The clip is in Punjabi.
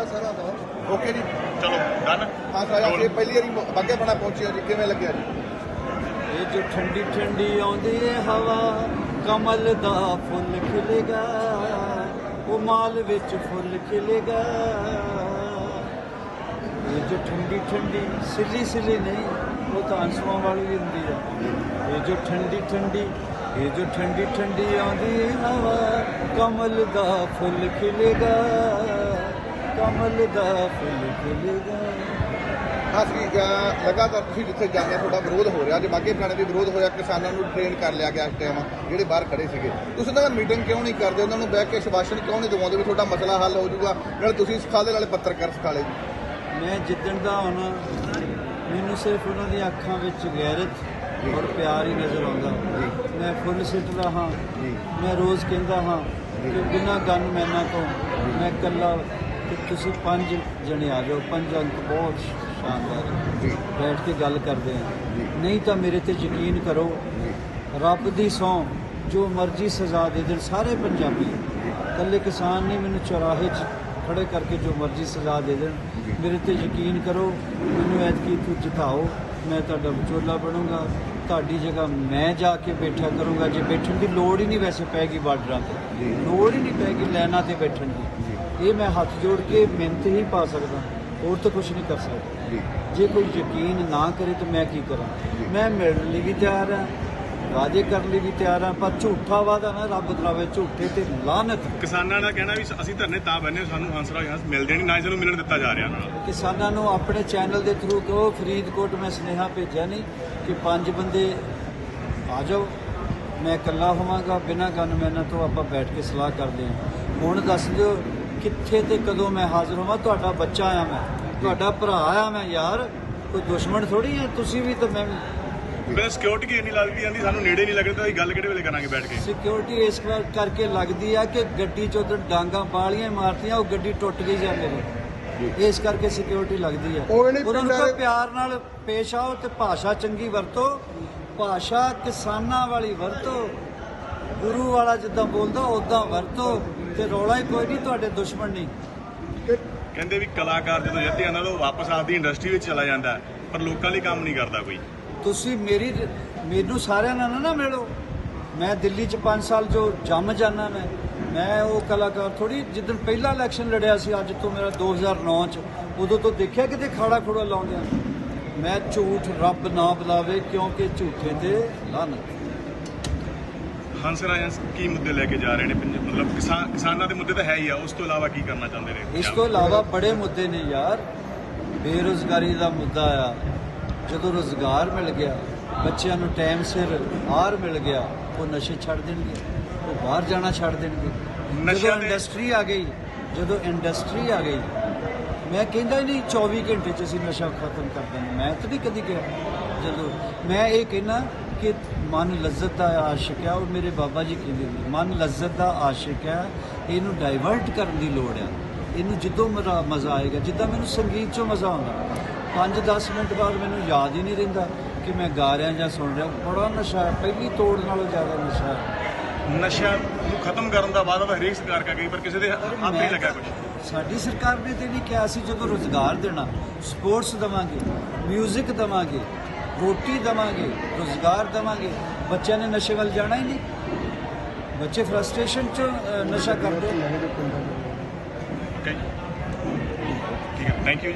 ਰਿਹਾ ਸਾਰਾ ਦਾ ਓਕੇ ਜੀ ਚਲੋ ਡਨ ਹਾਂ ਸਾਰਾ ਇਹ ਪਹਿਲੀ ਵਾਰੀ ਬਾਗੇ ਬਣਾ ਪਹੁੰਚਿਆ ਜੀ ਕਿਵੇਂ ਲੱਗਿਆ ਜੀ? ਇਹ ਜੋ ਠੰਡੀ ਠੰਡੀ ਆਉਂਦੀ ਏ ਹਵਾ ਕਮਲ ਦਾ ਫੁੱਲ ਖਿਲੇਗਾ। ਉਹ ਮਾਲ ਵਿੱਚ ਫੁੱਲ ਖਿਲੇਗਾ। ਇਹ ਜੋ ਠੰਡੀ ਠੰਡੀ ਸਿੱਲੀ ਸਿੱਲੀ ਨਹੀਂ ਉਹ ਤਾਂ ਅੰਸੂਆਂ ਵਾਲੀ ਹੁੰਦੀ ਹੈ ਇਹ ਜੋ ਠੰਡੀ ਠੰਡੀ ਇਹ ਜੋ ਠੰਡੀ ਠੰਡੀ ਆਉਂਦੀ ਹਵਾ ਕਮਲ ਦਾ ਫੁੱਲ ਖਿਲੇਗਾ। ਕਮਲ ਦਾ ਫੁੱਲ ਅਸੀਂ ਅਹ, ਲਗਾਤਾਰ ਤੁਸੀਂ ਜਿੱਥੇ ਜਾਂਦੇ ਤੁਹਾਡਾ ਵਿਰੋਧ ਹੋ ਰਿਹਾ। ਜੇ ਬਾਗੇ ਬਣਾ ਵੀ ਵਿਰੋਧ ਹੋਇਆ ਕਿਸਾਨਾਂ ਨੂੰ ਟ੍ਰੇਨ ਕਰ ਲਿਆ ਗਿਆ ਇਸ ਟਾਈਮ ਜਿਹੜੇ ਬਾਹਰ ਖੜੇ ਸੀਗੇ। ਤੁਸੀਂ ਉਹਨਾਂ ਨਾਲ ਮੀਟਿੰਗ ਕਿਉਂ ਨਹੀਂ ਕਰਦੇ? ਉਹਨਾਂ ਨੂੰ ਬਹਿ ਕੇ ਸ਼ਵਾਸ਼ਨ ਕਿਉਂ ਨਹੀਂ ਦਿਵਾਉਂਦੇ ਵੀ ਤੁਹਾਡਾ ਮਸਲਾ ਹੱਲ ਹੋ ਜਾਊਗਾ? ਨਾਲ ਤੁਸੀਂ ਸਿਖਾਲੇ ਨਾਲੇ ਪੱਤਰਕਾਰ ਸਿਖਾਲੇ ਮੈਂ ਜਿੱਦਣ ਦਾ ਆਉਣਾ ਮੈਨੂੰ ਸਿਰਫ ਉਹਨਾਂ ਦੀਆਂ ਅੱਖਾਂ ਵਿੱਚ ਗੈਰਤ ਔਰ ਪਿਆਰ ਹੀ ਨਜ਼ਰ ਆਉਂਦਾ। ਮੈਂ ਫੁੱਲ ਸਿੱਟਦਾ ਹਾਂ। ਮੈਂ ਰੋਜ਼ ਕਹਿੰਦਾ ਹਾਂ ਕਿ ਬਿਨਾਂ ਗਨ ਮੈਨਾਂ ਤੋਂ ਮੈਂ ਇਕੱਲਾ ਕਿ ਤੁਸੀਂ ਪੰਜ ਜਣੇ ਆ ਜਾਓ ਪੰਜ ਅੰਕ ਬਹੁਤ ਸ਼ਾਨਦਾਰ ਹੈ। ਜੀ। ਬੈਠ ਕੇ ਗੱਲ ਕਰਦੇ ਜੀ। ਨਹੀਂ ਤਾਂ ਮੇਰੇ ਤੇ ਯਕੀਨ ਕਰੋ ਰੱਬ ਦੀ ਸਹੁੰ ਜੋ ਮਰਜ਼ੀ ਸਜ਼ਾ ਦੇ ਦੇਣ ਸਾਰੇ ਪੰਜਾਬੀ ਇਕੱਲੇ ਕਿਸਾਨ ਨਹੀਂ ਮੈਨੂੰ ਚੌਰਾਹੇ 'ਚ ਖੜੇ ਕਰਕੇ ਜੋ ਮਰਜ਼ੀ ਸਜ਼ਾ ਦੇ ਦੇਣ। ਮੇਰੇ ਤੇ ਯਕੀਨ ਕਰੋ ਮੈਨੂੰ ਐਤਕੀ ਤੂੰ ਜਿਤਾਓ ਮੈਂ ਤੁਹਾਡਾ ਵਿਚੋਲਾ ਬਣੂੰਗਾ। ਤੁਹਾਡੀ ਜਗ੍ਹਾ ਮੈਂ ਜਾ ਕੇ ਬੈਠਾ ਕਰੂੰਗਾ। ਜੇ ਬੈਠਣ ਦੀ ਲੋੜ ਹੀ ਨਹੀਂ ਵੈਸੇ ਪੈਗੀ ਬਾਰਡਰਾਂ ਤੇ। ਲੋੜ ਹੀ ਨਹੀਂ ਪੈਗੀ ਲੈਣਾ ਤੇ ਬੈਠਣ ਦੀ। ਇਹ ਮੈਂ ਹੱਥ ਜੋੜ ਕੇ ਮਿਹਨਤ ਹੀ ਪਾ ਸਕਦਾ ਹੋਰ ਤਾਂ ਕੁਝ ਨਹੀਂ ਕਰ ਸਕਦਾ। ਜੀ। ਜੇ ਕੋਈ ਯਕੀਨ ਨਾ ਕਰੇ ਤਾਂ ਮੈਂ ਕੀ ਕਰਾਂ? ਮੈਂ ਮਿਲਣ ਲਈ ਵੀ ਤਿਆਰ ਹਾਂ ਵਾਅਦੇ ਕਰਨ ਲਈ ਵੀ ਤਿਆਰ ਹਾਂ ਪਰ ਝੂਠਾ ਵਾਅਦਾ ਨਾ ਰੱਬ ਦਰਾਵੇ ਝੂਠੇ ਤੇ ਲਾਨਤ ਕਿਸਾਨਾਂ ਦਾ ਕਹਿਣਾ ਵੀ ਅਸੀਂ ਧਰਨੇ ਤਾਂ ਬੰਨੇ ਸਾਨੂੰ ਹੰਸਰਾਜ ਹੰਸ ਮਿਲਦੇ ਨਹੀਂ ਨਾ ਸਾਨੂੰ ਮਿਲਣ ਦਿੱਤਾ ਜਾ ਰਿਹਾ। ਨਾਲ ਕਿਸਾਨਾਂ ਨੂੰ ਆਪਣੇ ਚੈਨਲ ਦੇ ਥਰੂ ਕਹੋ ਫਰੀਦਕੋਟ ਮੈਂ ਸੁਨੇਹਾ ਭੇਜਿਆ ਨਹੀਂ ਕਿ ਪੰਜ ਬੰਦੇ ਆ ਜਾਓ ਮੈਂ ਇਕੱਲਾ ਹੋਵਾਂਗਾ ਬਿਨਾਂ ਗਨਮੈਨਾਂ ਤੋਂ ਆਪਾਂ ਬੈਠ ਕੇ ਸਲਾਹ ਕਰਦੇ ਹਾਂ। ਹੁਣ ਦੱਸ ਦਿਓ ਕਿੱਥੇ ਤੇ ਕਦੋਂ ਮੈਂ ਹਾਜ਼ਰ ਹੋਵਾਂ? ਤੁਹਾਡਾ ਬੱਚਾ ਆ ਮੈਂ। ਤੁਹਾਡਾ ਭਰਾ ਆ ਮੈਂ ਯਾਰ। ਕੋਈ ਦੁਸ਼ਮਣ ਥੋੜੀ ਹੈ? ਤੁਸੀਂ ਵੀ ਤਾਂ ਮੈਂ ਵੀ ਮੈਂ ਸਿਕਿਉਰਿਟੀ ਇੰਨੀ ਲੱਗਦੀ ਜਾਂਦੀ ਸਾਨੂੰ ਨੇੜੇ ਨਹੀਂ ਲੱਗਦਾ ਅਸੀਂ ਗੱਲ ਕਿਹੜੇ ਵੇਲੇ ਕਰਾਂਗੇ ਬੈਠ ਕੇ? ਸਿਕਿਉਰਿਟੀ ਇਸ ਵਾਰ ਕਰਕੇ ਲੱਗਦੀ ਆ ਕਿ ਗੱਡੀ ਚੋਂ ਉਧਰ ਡਾਂਗਾ ਬਾਲੀਆਂ ਮਾਰਤੀਆਂ ਉਹ ਗੱਡੀ ਟੁੱਟ ਗਈ ਜਾਂ ਮੇਰੀ। ਇਸ ਕਰਕੇ ਸਿਕਿਉਰਿਟੀ ਲੱਗਦੀ ਆ। ਉਹ ਨਹੀਂ ਉਹਨਾਂ ਨੂੰ ਪਿਆਰ ਨਾਲ ਪੇਸ਼ ਆਓ ਤੇ ਭਾਸ਼ਾ ਚੰਗੀ ਵਰਤੋ। ਭਾਸ਼ਾ ਕਿਸਾਨਾਂ ਵਾਲੀ ਵਰਤੋ। ਗੁਰੂ ਵਾਲਾ ਜਿੱਦਾਂ ਬੋਲਦਾ ਉਦਾਂ ਵਰਤੋ ਤੇ ਰੌਲਾ ਹੀ ਕੋਈ ਨਹੀਂ ਤੁਹਾਡੇ ਦੁਸ਼ਮਣ ਨਹੀਂ। ਕਹਿੰਦੇ ਵੀ ਕਲਾਕਾਰ ਜਦੋਂ ਜਿੱਤ ਜਾਂਦਾ ਤਾਂ ਉਹ ਵਾਪਸ ਆਪਦੀ ਇੰਡਸਟਰੀ ਵਿੱਚ ਚਲਾ ਜਾਂਦਾ ਪਰ ਲੋਕਾਂ ਲਈ ਕੰਮ ਨਹੀਂ ਕਰਦਾ ਕੋਈ। ਤੁਸੀਂ ਮੇਰੀ ਮੈਨੂੰ ਸਾਰਿਆਂ ਨਾਲ ਨਾ ਮਿਲੋ। ਮੈਂ ਦਿੱਲੀ 'ਚ 5 ਸਾਲ ਜੋ ਜੰਮ ਜਾਣਾ ਮੈਂ ਮੈਂ ਉਹ ਕਲਾਕਾਰ ਥੋੜੀ ਜਿੱਦਣ ਪਹਿਲਾ ਇਲੈਕਸ਼ਨ ਲੜਿਆ ਸੀ ਅੱਜ ਤੋਂ ਮੇਰਾ 2009 'ਚ ਉਦੋਂ ਤੋਂ ਦੇਖਿਆ ਕਿਤੇ ਖਾੜਾ ਖੋੜਾ ਲਾਉਂਦਿਆਂ। ਮੈਂ ਝੂਠ ਰੱਬ ਨਾ ਬੁਲਾਵੇ ਕਿਉਂਕਿ ਝੂਠੇ ਤੇ ਲਾਨਤ ਹੰਸ ਕੀ ਮੁੱਦੇ ਲੈ ਕੇ ਜਾ ਰਹੇ ਨੇ? ਪੰਜ- ਮਤਲਬ ਕਿਸਾਨ ਕਿਸਾਨਾਂ ਦੇ ਮੁੱਦੇ ਤਾਂ ਹੈ ਹੀ ਆ ਉਸ ਤੋਂ ਇਲਾਵਾ ਕੀ ਕਰਨਾ ਚਾਹੁੰਦੇ ਨੇ? ਇਸ ਤੋਂ ਇਲਾਵਾ ਬੜੇ ਮੁੱਦੇ ਨੇ ਯਾਰ। ਬੇਰੁਜ਼ਗਾਰੀ ਦਾ ਮੁੱਦਾ ਆ। ਜਦੋਂ ਰੋਜ਼ਗਾਰ ਮਿਲ ਗਿਆ ਬੱਚਿਆਂ ਨੂੰ ਟਾਈਮ ਸਿਰ ਆਹਾਰ ਮਿਲ ਗਿਆ ਉਹ ਨਸ਼ੇ ਛੱਡ ਦੇਣਗੇ ਉਹ ਬਾਹਰ ਜਾਣਾ ਛੱਡ ਦੇਣਗੇ। ਜਦੋਂ ਦੇ- ਇੰਡਸਟਰੀ ਆ ਗਈ ਜਦੋਂ ਇੰਡਸਟਰੀ ਆ ਗਈ ਮੈਂ ਕਹਿੰਦਾ ਹੀ ਨਹੀਂ 24 ਘੰਟੇ ਚ ਅਸੀਂ ਨਸ਼ਾ ਖਤਮ ਕਰ ਦੇਣਾ ਮੈਂ ਤਾਂ ਨਹੀਂ ਕਦੀ ਕਿਹਾ। ਜਦੋਂ ਮੈਂ ਇਹ ਕਹਿਣਾ ਕਿ ਮਨ ਲਜ਼ਤ ਦਾ ਆਸ਼ਿਕ ਹੈ ਉਹ ਮੇਰੇ ਬਾਬਾ ਜੀ ਕਹਿੰਦੇ ਨੇ ਮਨ ਲਜ਼ਤ ਦਾ ਆਸ਼ਿਕ ਹੈ ਇਹਨੂੰ ਡਾਈਵਰਟ ਕਰਨ ਦੀ ਲੋੜ ਆ ਇਹਨੂੰ ਜਦੋਂ ਮਜ਼ਾ ਆਏਗਾ ਜਿੱਦਾਂ ਮੈਨੂੰ ਸੰਗੀਤ 'ਚੋਂ ਮਜ਼ਾ ਆਉਂਦਾ। 5-10 ਮਿੰਟ ਬਾਅਦ ਮੈਨੂੰ ਯਾਦ ਹੀ ਨਹੀਂ ਰਹਿੰਦਾ ਕਿ ਮੈਂ ਗਾ ਰਿਹਾ ਜਾਂ ਸੁਣ ਰਿਹਾ। ਬੜਾ ਨਸ਼ਾ ਹੈ ਪਹਿਲੀ ਤੋੜ ਨਾਲੋਂ ਜ਼ਿਆਦਾ ਨਸ਼ਾ ਹੈ। ਨਸ਼ਾ ਨੂੰ ਖਤਮ ਕਰਨ ਦਾ ਵਾਅਦਾ ਤਾਂ ਹਰੇਕ ਸਰਕਾਰ ਕਰ ਗਈ ਪਰ ਕਿਸੇ ਦੇ ਹੱਥ ਨਹੀਂ ਲੱਗਾ ਕੁਝ ਸਾਡੀ ਸਰਕਾਰ ਨੇ ਤੇ ਨਹੀਂ ਕਿਹਾ ਸੀ ਜਦੋਂ ਰੋਜ਼ਗਾਰ ਦੇਣਾ ਸਪੋਰਟਸ ਦਵਾਂਗੇ 뮤직 ਦਵਾਂਗੇ ਰੋਟੀ ਦਵਾਂਗੇ, ਰੋਜ਼ਗਾਰ ਦਵਾਂਗੇ। ਬੱਚਿਆਂ ਨੇ ਨਸ਼ੇ ਵੱਲ ਜਾਣਾ ਹੀ ਨਹੀਂ। ਬੱਚੇ ਫਰਸਟ੍ਰੇਸ਼ਨ ਚ ਨਸ਼ਾ ਕਰਦੇ ਠੀਕ ਹੈ ਥੈਂਕ ਯੂ